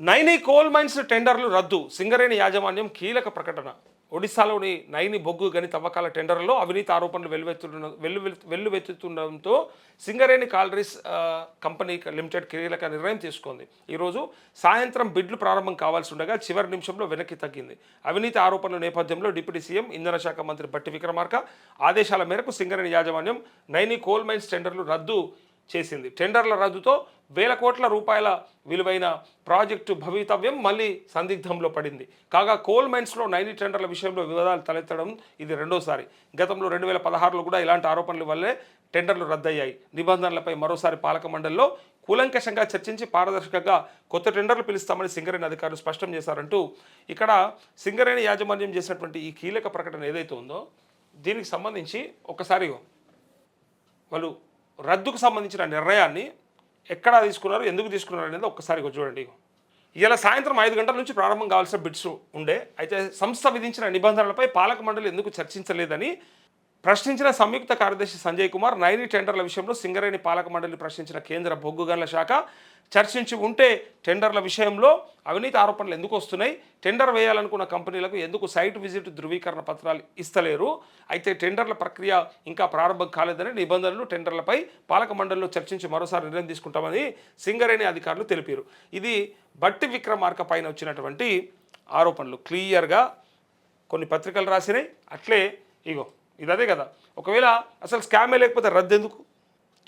Naini coal mines టెండర్లు రద్దు. సింగరేణి యాజమాన్యం కీలక ప్రకటన. ఒడిశాలోని నైని బొగ్గు గని తవ్వకాల టెండర్లలో అవినీతి ఆరోపణలు వెల్లువెత్తున్న వెల్లు వెల్లువెత్తుతుండడంతో సింగరేణి కాలరీస్ కంపెనీ లిమిటెడ్ కీలక నిర్ణయం తీసుకుంది. ఈరోజు సాయంత్రం బిడ్లు ప్రారంభం కావాల్సి ఉండగా చివరి నిమిషంలో వెనక్కి తగ్గింది. అవినీతి ఆరోపణల నేపథ్యంలో డిప్యూటీ సీఎం ఇంధన శాఖ మంత్రి బట్టి విక్రమార్క ఆదేశాల మేరకు సింగరేణి యాజమాన్యం నైని కోల్ మైన్స్ టెండర్లు రద్దు చేసింది. టెండర్ల రద్దుతో వేల కోట్ల రూపాయల విలువైన ప్రాజెక్టు భవితవ్యం మళ్ళీ సందిగ్ధంలో పడింది. కాగా కోల్ మైన్స్లో నైని టెండర్ల విషయంలో వివాదాలు తలెత్తడం ఇది రెండోసారి. గతంలో రెండు వేల పదహారులో కూడా ఇలాంటి ఆరోపణల వల్లే టెండర్లు రద్దయ్యాయి. నిబంధనలపై మరోసారి పాలక మండలిలో కూలంకషంగా చర్చించి పారదర్శకంగా కొత్త టెండర్లు పిలుస్తామని సింగరేణి అధికారులు స్పష్టం చేశారంటూ ఇక్కడ సింగరేణి యాజమాన్యం చేసినటువంటి ఈ కీలక ప్రకటన ఏదైతే ఉందో దీనికి సంబంధించి ఒకసారి వాళ్ళు రద్దుకు సంబంధించిన నిర్ణయాన్ని ఎక్కడ తీసుకున్నారు ఎందుకు తీసుకున్నారు అనేది ఒక్కసారి చూడండి ఇలా సాయంత్రం ఐదు గంటల నుంచి ప్రారంభం కావాల్సిన బిడ్స్ ఉండే అయితే సంస్థ విధించిన నిబంధనలపై పాలక మండలి ఎందుకు చర్చించలేదని ప్రశ్నించిన సంయుక్త కార్యదర్శి సంజయ్ కుమార్ నైని టెండర్ల విషయంలో సింగరేణి పాలక మండలి ప్రశ్నించిన కేంద్ర బొగ్గు గనుల శాఖ చర్చించి ఉంటే టెండర్ల విషయంలో అవినీతి ఆరోపణలు ఎందుకు వస్తున్నాయి? టెండర్ వేయాలనుకున్న కంపెనీలకు ఎందుకు సైట్ విజిట్ ధృవీకరణ పత్రాలు ఇస్తలేరు? అయితే టెండర్ల ప్రక్రియ ఇంకా ప్రారంభం కాలేదని నిబంధనలు టెండర్లపై పాలక మండలిలో చర్చించి మరోసారి నిర్ణయం తీసుకుంటామని సింగరేణి అధికారులు తెలిపారు. ఇది బట్టి విక్రమార్క పైన వచ్చినటువంటి ఆరోపణలు. క్లియర్గా కొన్ని పత్రికలు రాసినాయి. అట్లే ఇగో ఇది అదే కదా. ఒకవేళ అసలు స్కామే లేకపోతే రద్దు ఎందుకు?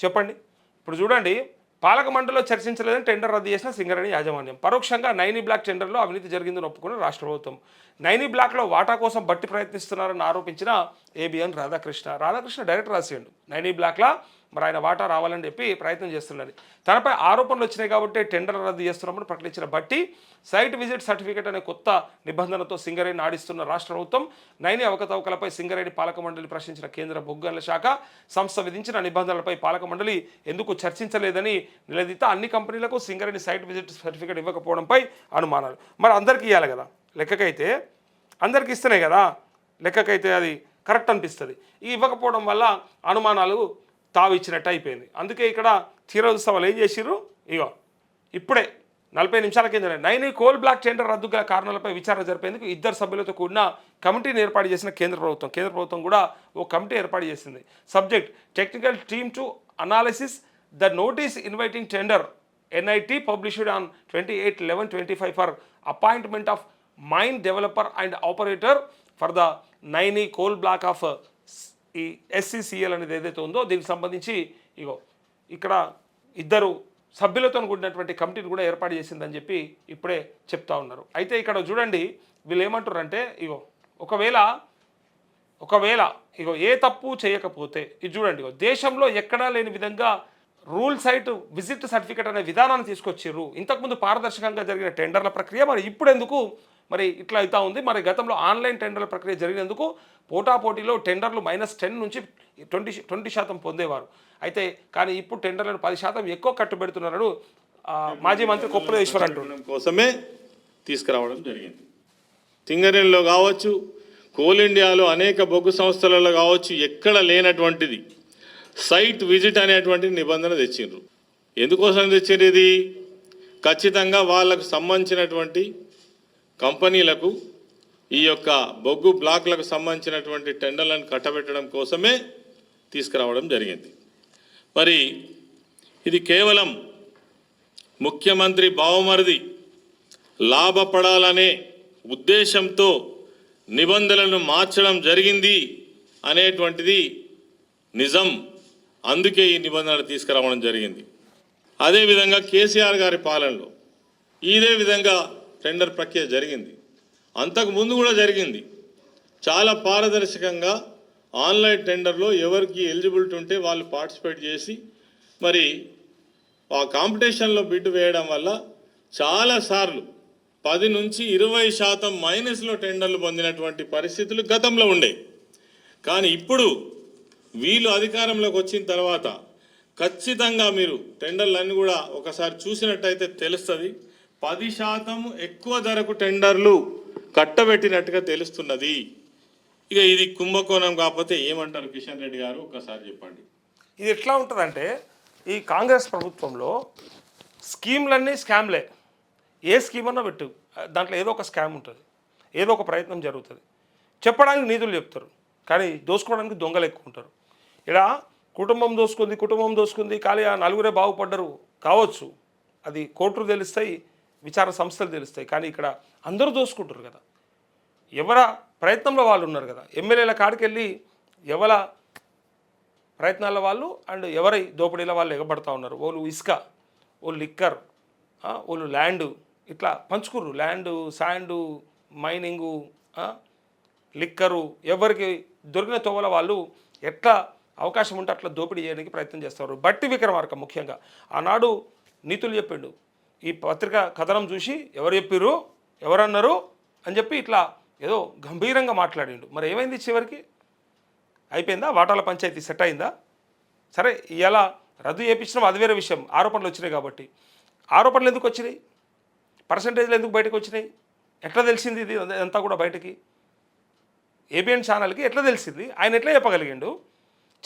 చెప్పండి. ఇప్పుడు చూడండి పాలక మండలిలో చర్చించలేదని టెండర్ రద్దు చేసిన సింగరేణి యాజమాన్యం. పరోక్షంగా నైని బ్లాక్ టెండర్లో అవినీతి జరిగిందని ఒప్పుకున్న రాష్ట్ర ప్రభుత్వం. నైని బ్లాక్లో వాటా కోసం బట్టి ప్రయత్నిస్తున్నారని ఆరోపించిన ఏబిఎన్ రాధాకృష్ణ. రాధాకృష్ణ డైరెక్ట్ రాసిండు నైని బ్లాక్లో మరి ఆయన వాటా రావాలని చెప్పి ప్రయత్నం చేస్తున్నది. తనపై ఆరోపణలు వచ్చినాయి కాబట్టి టెండర్ రద్దు చేస్తున్నామని ప్రకటించిన బట్టి సైట్ విజిట్ సర్టిఫికేట్ అనే కొత్త నిబంధనతో సింగరేణి ఆడిస్తున్న రాష్ట్ర ప్రభుత్వం నైని అవకతవకలపై సింగరేణి పాలక మండలి ప్రశ్నించిన కేంద్ర బొగ్గన్ల శాఖ సంస్థ విధించిన నిబంధనలపై పాలక మండలి ఎందుకు చర్చించలేదని నిలదీత అన్ని కంపెనీలకు సింగరేణి సైట్ విజిట్ సర్టిఫికేట్ ఇవ్వకపోవడంపై అనుమానాలు. మరి అందరికీ ఇవ్వాలి కదా? లెక్కకైతే అందరికి ఇస్తేనే కదా? లెక్కకైతే అది కరెక్ట్ అనిపిస్తుంది. ఈ ఇవ్వకపోవడం వల్ల అనుమానాలు తావిచ్చినట్టు అయిపోయింది. అందుకే ఇక్కడ తీరోత్సవాలు ఏం చేసిర్రు? ఇగో ఇప్పుడే నలభై నిమిషాల కింద నైనీ కోల్ బ్లాక్ టెండర్ రద్దు గల కారణాలపై విచారణ జరిపేందుకు ఇద్దరు సభ్యులతో కూడిన కమిటీని ఏర్పాటు చేసిన కేంద్ర ప్రభుత్వం. కేంద్ర ప్రభుత్వం కూడా ఓ కమిటీ ఏర్పాటు చేసింది. Subject technical team to analysis the notice inviting tender NIT published on twenty eight eleven twenty five for appointment of mine developer and operator for the Naini coal block of ఈ SCCL అనేది ఏదైతే ఉందో దీనికి సంబంధించి ఇగో ఇక్కడ ఇద్దరు సభ్యులతో కూడినటువంటి కమిటీని కూడా ఏర్పాటు చేసిందని చెప్పి ఇప్పుడే చెప్తా ఉన్నారు. అయితే ఇక్కడ చూడండి వీళ్ళు ఏమంటారంటే ఇగో ఒకవేళ ఒకవేళ ఇగో ఏ తప్పు చేయకపోతే ఇది చూడండి ఇగో దేశంలో ఎక్కడా లేని విధంగా రూల్ సైట్ విజిట్ సర్టిఫికేట్ అనే విధానాన్ని తీసుకొచ్చిర్రు. ఇంతకుముందు పారదర్శకంగా జరిగిన టెండర్ల ప్రక్రియ మరి ఇప్పుడు ఎందుకు మరి ఇట్లా అవుతా ఉంది. మరి గతంలో ఆన్లైన్ టెండర్ల ప్రక్రియ జరిగినందుకు పోటాపోటీలో టెండర్లు మైనస్ టెన్ నుంచి ట్వంటీ ట్వంటీ శాతం పొందేవారు. అయితే కానీ ఇప్పుడు టెండర్లను పది శాతం ఎక్కువ కట్టుబెడుతున్నారని పెడుతున్నారు మాజీ మంత్రి కొప్పులేశ్వర్ అంటున్నారు. కోసమే తీసుకురావడం జరిగింది. సింగరేణిలో కావచ్చు కోల్ ఇండియాలో అనేక బొగ్గు సంస్థలలో కావచ్చు ఎక్కడ లేనటువంటిది. సైట్ విజిట్ అనేటువంటి నిబంధన తెచ్చిండ్రు. ఎందుకోసం తెచ్చిండ్రు ఇది? ఖచ్చితంగా వాళ్ళకు సంబంధించినటువంటి కంపెనీలకు ఈ యొక్క బొగ్గు బ్లాక్లకు సంబంధించినటువంటి టెండర్లను కట్టబెట్టడం కోసమే తీసుకురావడం జరిగింది. మరి ఇది కేవలం ముఖ్యమంత్రి బావమరిది లాభపడాలనే ఉద్దేశంతో నిబంధనలను మార్చడం జరిగింది అనేటువంటిది నిజం. అందుకే ఈ నిబంధనలు తీసుకురావడం జరిగింది. అదేవిధంగా కేసీఆర్ గారి పాలనలో ఇదే విధంగా టెండర్ ప్రక్రియ జరిగింది. అంతకు ముందు కూడా జరిగింది. చాలా పారదర్శకంగా ఆన్లైన్ టెండర్లో ఎవరికి ఎలిజిబిలిటీ ఉంటే వాళ్ళు పార్టిసిపేట్ చేసి మరి ఆ కాంపిటీషన్లో బిడ్ వేయడం వల్ల చాలాసార్లు పది నుంచి ఇరవై శాతం మైనస్లో టెండర్లు పొందినటువంటి పరిస్థితులు గతంలో ఉండే. కానీ ఇప్పుడు వీళ్ళు అధికారంలోకి వచ్చిన తర్వాత ఖచ్చితంగా మీరు టెండర్లన్నీ కూడా ఒకసారి చూసినట్టయితే తెలుస్తుంది. పది శాతం ఎక్కువ ధరకు టెండర్లు కట్టబెట్టినట్టుగా తెలుస్తున్నది. ఇక ఇది కుంభకోణం కాకపోతే ఏమంటారు కిషన్ రెడ్డి గారు? ఒకసారి చెప్పండి. ఇది ఎట్లా ఉంటుందంటే ఈ కాంగ్రెస్ ప్రభుత్వంలో స్కీమ్లన్నీ స్కామ్లే. ఏ స్కీమ్ అన్నా పెట్టు. దాంట్లో ఏదో ఒక స్కామ్ ఉంటుంది. ఏదో ఒక ప్రయత్నం జరుగుతుంది. చెప్పడానికి నీతులు చెప్తారు. కానీ దోసుకోవడానికి దొంగలు ఎక్కువ ఉంటారు. ఇక్కడ కుటుంబం దోసుకుంది కుటుంబం దోసుకుంది కానీ ఆ నలుగురే బాగుపడ్డరు. కావచ్చు. అది కోర్టులు తెలుస్తాయి విచార సంస్థలు తెలుస్తాయి. కానీ ఇక్కడ అందరూ దోసుకుంటారు కదా. ఎవర ప్రయత్నంలో వాళ్ళు ఉన్నారు కదా. ఎమ్మెల్యేల కాడికి వెళ్ళి ఎవల ప్రయత్నాల వాళ్ళు అండ్ ఎవరి దోపిడీల వాళ్ళు ఎగబడతా ఉన్నారు. వాళ్ళు ఇసుక వాళ్ళు లిక్కర్ వాళ్ళు ల్యాండ్ ఇట్లా పంచుకుర్రు. ల్యాండ్ శాండు మైనింగు లిక్కరు ఎవరికి దొరికిన తోవల వాళ్ళు ఎట్లా అవకాశం ఉంటే అట్లా దోపిడీ చేయడానికి ప్రయత్నం చేస్తారు. బట్టి విక్రమార్క ముఖ్యంగా. ఆనాడు నీతులు చెప్పిండు ఈ పత్రిక కథనం చూసి ఎవరు చెప్పిర్రు ఎవరన్నారు అని చెప్పి ఇట్లా ఏదో గంభీరంగా మాట్లాడిండు. మరి ఏమైంది చివరికి? అయిపోయిందా? వాటాల పంచాయతీ సెట్ అయిందా? సరే ఇలా రద్దు చేయించడం అది వేరే విషయం. ఆరోపణలు వచ్చినాయి కాబట్టి. ఆరోపణలు ఎందుకు వచ్చినాయి? పర్సంటేజ్లు ఎందుకు బయటకు వచ్చినాయి? ఎట్లా తెలిసింది ఇది? అంతా కూడా బయటకి. ఏబిఎన్ ఛానల్కి ఎట్లా తెలిసింది? ఆయన ఎట్లా చెప్పగలిగిండు?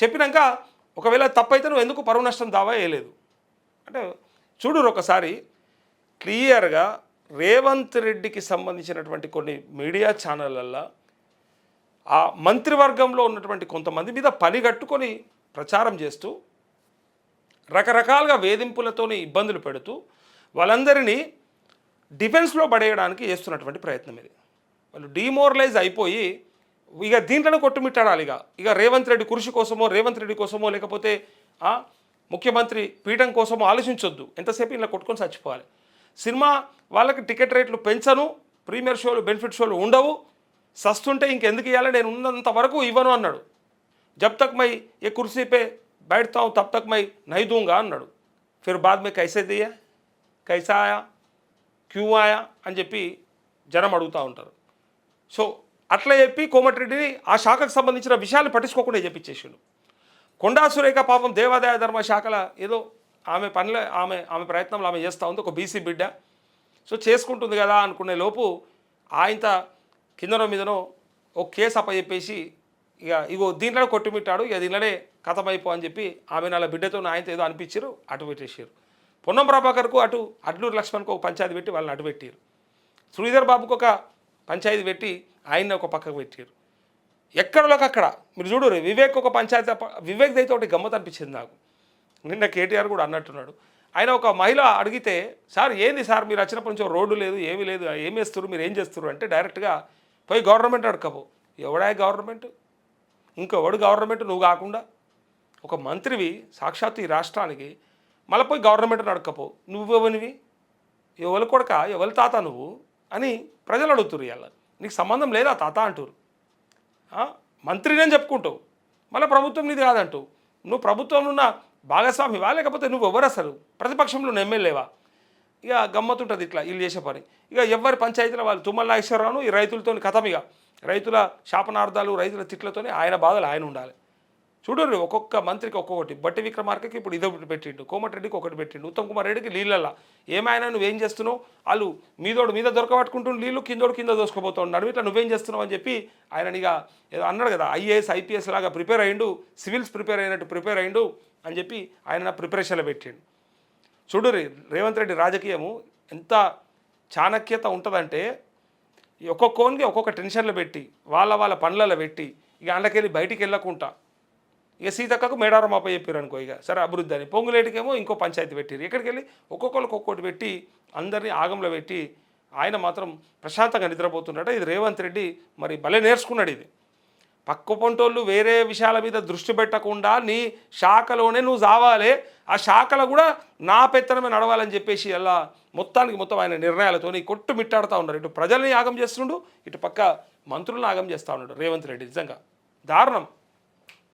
చెప్పినాక ఒకవేళ తప్పైతే నువ్వు ఎందుకు పరువు నష్టం దావా వేయలేదు? అంటే చూడురు ఒకసారి క్లియర్గా రేవంత్ రెడ్డికి సంబంధించినటువంటి కొన్ని మీడియా ఛానళ్ళల్లో ఆ మంత్రివర్గంలో ఉన్నటువంటి కొంతమంది మీద పని కట్టుకొని ప్రచారం చేస్తూ రకరకాలుగా వేధింపులతోని ఇబ్బందులు పెడుతూ వాళ్ళందరినీ డిఫెన్స్లో పడేయడానికి చేస్తున్నటువంటి ప్రయత్నం ఇది. వాళ్ళు డిమోరలైజ్ అయిపోయి ఇక దీంట్లోనే కొట్టుమిట్టాడాలి ఇక. ఇక రేవంత్ రెడ్డి కృషి కోసమో రేవంత్ రెడ్డి కోసమో లేకపోతే ముఖ్యమంత్రి పీఠం కోసమో ఆలోచించొద్దు. ఎంతసేపు ఇలా కొట్టుకొని చచ్చిపోవాలి? సినిమా వాళ్ళకి టికెట్ రేట్లు పెంచను ప్రీమియర్ షోలు బెనిఫిట్ షోలు ఉండవు. సస్తుంటే ఇంకెందుకు ఇవ్వాలి నేను ఉన్నంత వరకు ఇవ్వను అన్నాడు. జబ్ తక్ మై ఏ కుర్సీపే బయటతావు తప్ తక్ మై నై దూంగా అన్నాడు. ఫిర్ బాద్ మే కైసే దియా? కైసాయా క్యూ ఆయా? అని చెప్పి జనం అడుగుతూ ఉంటారు. సో అట్లా చెప్పి కోమటిరెడ్డిని ఆ శాఖకు సంబంధించిన విషయాలు పట్టించుకోకుండా చెప్పించేసిండు కొండా సురేఖ పాపం దేవాదాయ ధర్మ శాఖల ఏదో ఆమె పనిలో ఆమె ఆమె ప్రయత్నంలో ఆమె చేస్తూ ఉంది. ఒక బీసీ బిడ్డ. సో చేసుకుంటుంది కదా అనుకునే లోపు ఆయంత కిందనో మీదనో ఒక కేసు అప్పచెప్పేసి ఇక ఇగో దీంట్లోనే కొట్టుమిట్టాడు. ఇక దీంట్లోనే కథమైపో అని చెప్పి ఆమె నాల బిడ్డతో ఆయనతో ఏదో అనిపించారు అటు పెట్టేసారు పొన్నం ప్రభాకర్కు అటు అడ్లూరు లక్ష్మణ్కు ఒక పంచాయతీ పెట్టి వాళ్ళని అటు పెట్టారు శ్రీధర్ బాబుకు ఒక పంచాయతీ పెట్టి ఆయన్ని ఒక పక్కకు పెట్టారు ఎక్కడలోకి అక్కడ మీరు చూడరు వివేక్ ఒక పంచాయతీ వివేక్ దైతే ఒకటి గమ్మత్ అనిపించింది నాకు. నిన్న కేటీఆర్ కూడా అన్నట్టున్నాడు. ఆయన ఒక మహిళ అడిగితే సార్ ఏంది సార్? మీరు వచ్చినప్పటి నుంచి రోడ్డు లేదు ఏమీ లేదు ఏం చేస్తారు మీరు ఏం చేస్తారు అంటే డైరెక్ట్గా పోయి గవర్నమెంట్ అడకపో ఎవడా గవర్నమెంట్? ఇంకెవడు గవర్నమెంట్ నువ్వు కాకుండా ఒక మంత్రివి సాక్షాత్తు ఈ రాష్ట్రానికి మళ్ళీ పోయి గవర్నమెంట్ నువ్వు నువ్వెవనివి? ఎవరి కొడక? ఎవరి తాత నువ్వు? అని ప్రజలు అడుగుతురు ఇవాళ. నీకు సంబంధం లేదా తాత అంటారు మంత్రినే చెప్పుకుంటావు. మళ్ళీ ప్రభుత్వం నీది కాదంటావు. నువ్వు ప్రభుత్వంలో ఉన్న భాగస్వామివా లేకపోతే నువ్వు ఎవరు అసలు? ప్రతిపక్షంలో ఉన్న ఎమ్మెల్యేవా ఇక గమ్మతుంటుంది ఇట్లా వీళ్ళు చేసే పని. ఇక ఎవరి పంచాయతీల వాళ్ళు? తుమ్మల నాగేశ్వరరావును ఈ రైతులతో కథం ఇక. రైతుల శాపనార్థాలు రైతుల తిట్లతోనే ఆయన బాధలు ఆయన ఉండాలి. చూడండి ఒక్కొక్క మంత్రికి ఒక్కొక్కటి. బట్టి విక్రమార్కకి ఇప్పుడు ఇదొకటి పెట్టిండు కోమటిరెడ్డికి ఒకటి పెట్టిండు ఉత్తమ్ కుమార్ రెడ్డికి నీళ్ళల్లా. ఏమైనా నువ్వేం చేస్తున్నావు? వాళ్ళు మీదోడు మీద దొరకబట్టుకుంటున్న నీళ్ళు కిందోడు కింద దోసుకుపోతాడు ఇట్లా నువ్వేం చేస్తున్నావు అని చెప్పి ఆయన ఇక ఏదో అన్నాడు కదా ఐఏఎస్ ఐపీఎస్ లాగా ప్రిపేర్ అయ్యిండు సివిల్స్ ప్రిపేర్ అయినట్టు ప్రిపేర్ అయ్యిండు. అని చెప్పి ఆయన నా ప్రిపరేషన్లో పెట్టాడు. చూడు రేవంత్ రెడ్డి రాజకీయము ఎంత చాణక్యత ఉంటుందంటే ఈ ఒక్కొక్కనికి ఒక్కొక్క టెన్షన్లు పెట్టి వాళ్ళ వాళ్ళ పనులలో పెట్టి ఇక అందులోకెళ్ళి బయటికి వెళ్ళకుండా ఇక సీతక్కకు మేడారం అప్ప చెప్పారు అనుకో ఇక సరే అభివృద్ధి అని. పొంగులేటికేమో ఇంకో పంచాయతీ పెట్టారు ఇక్కడికి వెళ్ళి ఒక్కొక్కరికి ఒక్కొక్కటి పెట్టి అందరినీ ఆగంలో పెట్టి ఆయన మాత్రం ప్రశాంతంగా నిద్రపోతున్నాడు ఇది రేవంత్ రెడ్డి మరి భలే నేర్చుకున్నాడు ఇది. పక్క పొంటోళ్ళు వేరే విషయాల మీద దృష్టి పెట్టకుండా నీ శాఖలోనే నువ్వు సావాలి. ఆ శాఖలో కూడా నా పెత్తనమే నడవాలని చెప్పేసి అలా మొత్తానికి మొత్తం ఆయన నిర్ణయాలతో కొట్టు మిట్టాడుతూ ఉన్నారు. ఇటు ప్రజల్ని యాగం చేస్తుండు ఇటు పక్క మంత్రులను యాగం చేస్తూ ఉన్నాడు రేవంత్ రెడ్డి. నిజంగా దారుణం.